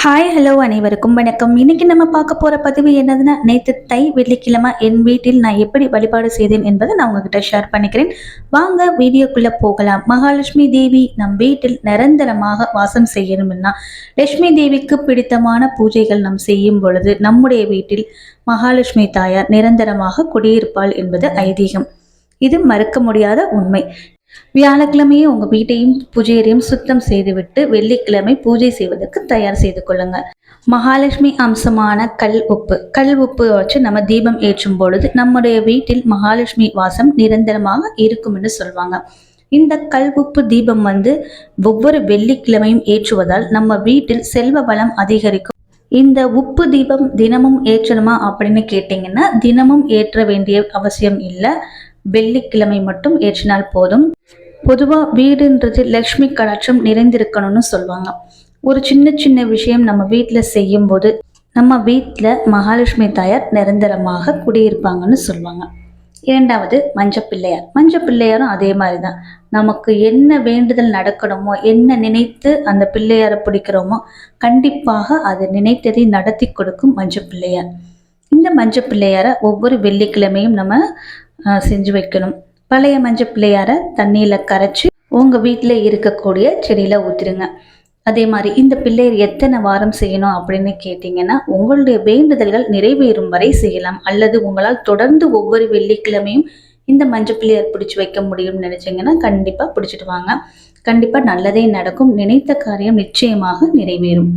Hi hello அனைவருக்கும் வணக்கம். இன்னைக்கு நம்ம பார்க்க போற பதிவு என்னதுன்னா நேற்று தை வெள்ளிக்கிழமை என் வீட்டில் நான் எப்படி வழிபாடு செய்தேன் என்பதை நான் உங்ககிட்ட ஷேர் பண்ணிக்கிறேன். வாங்க வீடியோக்குள்ளே போகலாம். மகாலட்சுமி தேவி நம் வீட்டில் நிரந்தரமாக வாசம் செய்யணும்னா லட்சுமி தேவிக்கு பிடித்தமான பூஜைகள் நாம் செய்யும் பொழுது நம்முடைய வீட்டில் மகாலட்சுமி தாயார் நிரந்தரமாக குடியிருப்பாள் என்பது ஐதீகம். இது மறுக்க முடியாத உண்மை. வியாழக்கிழமையே உங்க வீட்டையும் பூஜையரையும் சுத்தம் செய்துவிட்டு வெள்ளிக்கிழமை பூஜை செய்வதற்கு தயார் செய்து கொள்ளுங்க. மகாலட்சுமி அம்சமான கல் உப்பு. கல் உப்பு வச்சு நம்ம தீபம் ஏற்றும் பொழுது நம்முடைய வீட்டில் மகாலட்சுமி வாசம் நிரந்தரமாக இருக்கும் என்று சொல்லுவாங்க இந்த கல் உப்பு தீபம் வந்து ஒவ்வொரு வெள்ளிக்கிழமையும் ஏற்றுவதால் நம்ம வீட்டில் செல்வ வளம் அதிகரிக்கும். இந்த உப்பு தீபம் தினமும் ஏற்றணுமா அப்படின்னு கேட்டிங்கன்னா தினமும் ஏற்ற வேண்டிய அவசியம் இல்லை. வெள்ளிக்கிழமை மட்டும் ஏற்றினால் போதும். பொதுவாக வீடுன்றது லக்ஷ்மி கலாச்சாரம் நிறைந்திருக்கணும்னு சொல்லுவாங்க. ஒரு சின்ன சின்ன விஷயம் நம்ம வீட்டில் செய்யும்போது நம்ம வீட்டில் மகாலட்சுமி தாயார் நிரந்தரமாக குடியிருப்பாங்கன்னு சொல்லுவாங்க. இரண்டாவது மஞ்ச பிள்ளையார் மஞ்ச பிள்ளையாரும் அதே மாதிரி தான் நமக்கு என்ன வேண்டுதல் நடக்கணுமோ என்ன நினைத்து அந்த பிள்ளையாரை பிடிக்கிறோமோ கண்டிப்பாக அது நினைத்ததை நடத்தி கொடுக்கும் மஞ்ச பிள்ளையார் இந்த மஞ்ச பிள்ளையாரை ஒவ்வொரு வெள்ளிக்கிழமையும் நம்ம செஞ்சு வைக்கணும். பழைய மஞ்ச பிள்ளையாரை தண்ணியில் கரைச்சி உங்கள் வீட்டில் இருக்கக்கூடிய செடியில் ஊற்றிடுங்க அதே மாதிரி இந்த பிள்ளையர் எத்தனை வாரம் செய்யணும் அப்படின்னு கேட்டிங்கன்னா உங்களுடைய வேண்டுதல்கள் நிறைவேறும் வரை செய்யலாம். அல்லது உங்களால் தொடர்ந்து ஒவ்வொரு வெள்ளிக்கிழமையும் இந்த மஞ்சள் பிள்ளையார் பிடிச்சி வைக்க முடியும்னு நினச்சிங்கன்னா கண்டிப்பாக பிடிச்சிட்டு வாங்க. கண்டிப்பாக நல்லதே நடக்கும். நினைத்த காரியம் நிச்சயமாக நிறைவேறும்.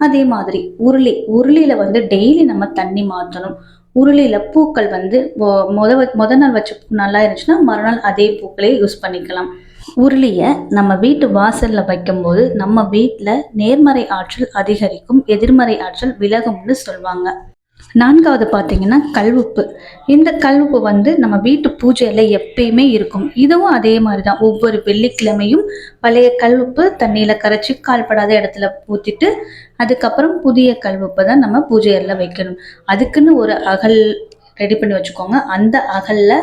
அதே மாதிரி உருளி உருளியில் வந்து டெய்லி நம்ம தண்ணி மாற்றணும். உருளியில் பூக்கள் வந்து மொ- முத வ- முத நாள் வச்ச பூ நல்லா இருந்துச்சுன்னா மறுநாள் அதே பூக்களே யூஸ் பண்ணிக்கலாம். உருளியை நம்ம வீட்டு வாசலில் வைக்கும்போது நம்ம வீட்டில் நேர்மறை ஆற்றல் அதிகரிக்கும் எதிர்மறை ஆற்றல் விலகும்னு சொல்லுவாங்க நான்காவது பார்த்தீங்கன்னா கல்வுப்பு. இந்த கல்வுப்பு வந்து நம்ம வீட்டு பூஜையில் எப்பயுமே இருக்கும். இதுவும் அதே மாதிரி தான் ஒவ்வொரு வெள்ளிக்கிழமையும் பழைய கல்வுப்பு தண்ணியில் கரைச்சி கால்படாத இடத்துல ஊற்றிட்டு அதுக்கப்புறம் புதிய கல்வுப்பை தான் நம்ம பூஜையில் வைக்கணும். அதுக்குன்னு ஒரு அகல் ரெடி பண்ணி வச்சுக்கோங்க. அந்த அகலில்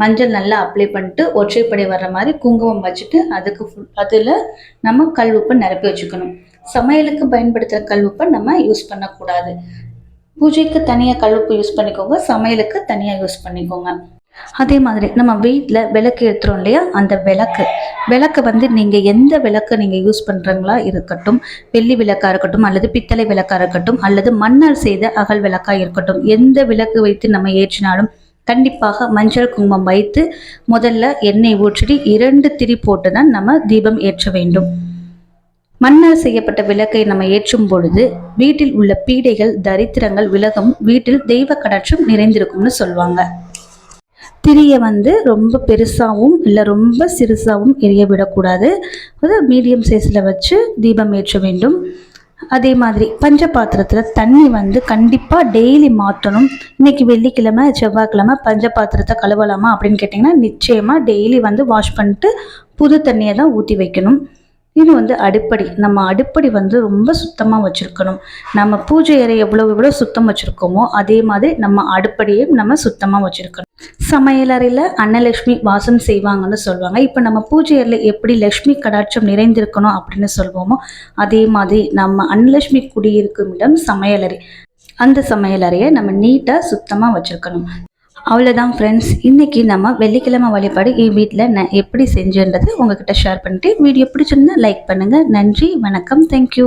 மஞ்சள் நல்லா அப்ளை பண்ணிட்டு ஒற்றைப்படை வர்ற மாதிரி குங்குமம் வச்சுட்டு அதுக்கு ஃபுல் அதில் நம்ம கல்வுப்பை நிரப்பி வச்சுக்கணும். சமையலுக்கு பயன்படுத்துகிற கல்வுப்பை நம்ம யூஸ் பண்ணக்கூடாது. பூஜைக்கு தனியாக கழுப்பு யூஸ் பண்ணிக்கோங்க சமையலுக்கு தனியாக யூஸ் பண்ணிக்கோங்க. அதே மாதிரி நம்ம வீட்டில் விளக்கு ஏற்றுறோம் இல்லையா? அந்த விளக்கு. விளக்கு வந்து நீங்கள் எந்த விளக்கு நீங்கள் யூஸ் பண்ணுறீங்களா இருக்கட்டும் வெள்ளி விளக்காக இருக்கட்டும் அல்லது பித்தளை விளக்காக இருக்கட்டும் அல்லது மண்ணால் செய்த அகல் விளக்காக இருக்கட்டும் எந்த விளக்கு வைத்து நம்ம ஏற்றினாலும் கண்டிப்பாக மஞ்சள் குங்குமம் வைத்து முதல்ல எண்ணெய் ஊற்றி இரண்டு திரி போட்டு தான் நம்ம தீபம் ஏற்ற வேண்டும். மண்ணால் செய்யப்பட்ட விளக்கை நம்ம ஏற்றும் பொழுது வீட்டில் உள்ள பீடைகள் தரித்திரங்கள் விலகும் வீட்டில் தெய்வ கடாட்சம் நிறைந்திருக்கும்னு சொல்லுவாங்க. திரியை வந்து ரொம்ப பெருசாகவும் இல்லை ரொம்ப சிறுசாகவும் எரிய விடக்கூடாது. அது மீடியம் சைஸில் வச்சு தீபம் ஏற்ற வேண்டும். அதே மாதிரி பஞ்ச பாத்திரத்தில் தண்ணி வந்து கண்டிப்பாக டெய்லி மாற்றணும். இன்னைக்கு வெள்ளிக்கிழமை செவ்வாய்க்கிழமை பஞ்ச பாத்திரத்தை கழுவலாமா அப்படின்னு கேட்டிங்கன்னா நிச்சயமாக டெய்லி வந்து வாஷ் பண்ணிட்டு புது தண்ணியை தான் ஊற்றி வைக்கணும். இது வந்து அடுப்படி. நம்ம அடுப்படி வந்து ரொம்ப சுத்தமாக வச்சுருக்கணும். நம்ம பூஜை அறை எவ்வளோ எவ்வளோ சுத்தம் வச்சுருக்கோமோ அதே மாதிரி நம்ம அடுப்படியும் நம்ம சுத்தமாக வச்சுருக்கணும். சமையலறையில் அன்னலட்சுமி வாசம் செய்வாங்கன்னு சொல்லுவாங்க. இப்போ நம்ம பூஜை அறையில் எப்படி லக்ஷ்மி கடாட்சம் நிறைந்திருக்கணும் அப்படின்னு சொல்வோமோ அதே மாதிரி நம்ம அன்னலட்சுமி குடியிருக்கும் இடம் சமையலறை அந்த சமையலறையை நம்ம நீட்டாக சுத்தமாக வச்சுருக்கணும். அவ்வளோதான் ஃப்ரெண்ட்ஸ் இன்றைக்கி நம்ம வெள்ளிக்கிழமை வழிபாடு என் வீட்டில் நான் எப்படி செஞ்சேன்றதை உங்ககிட்ட ஷேர் பண்ணிட்டு வீடியோ பிடிச்சிருந்தா லைக் பண்ணுங்கள் நன்றி வணக்கம். தேங்க்யூ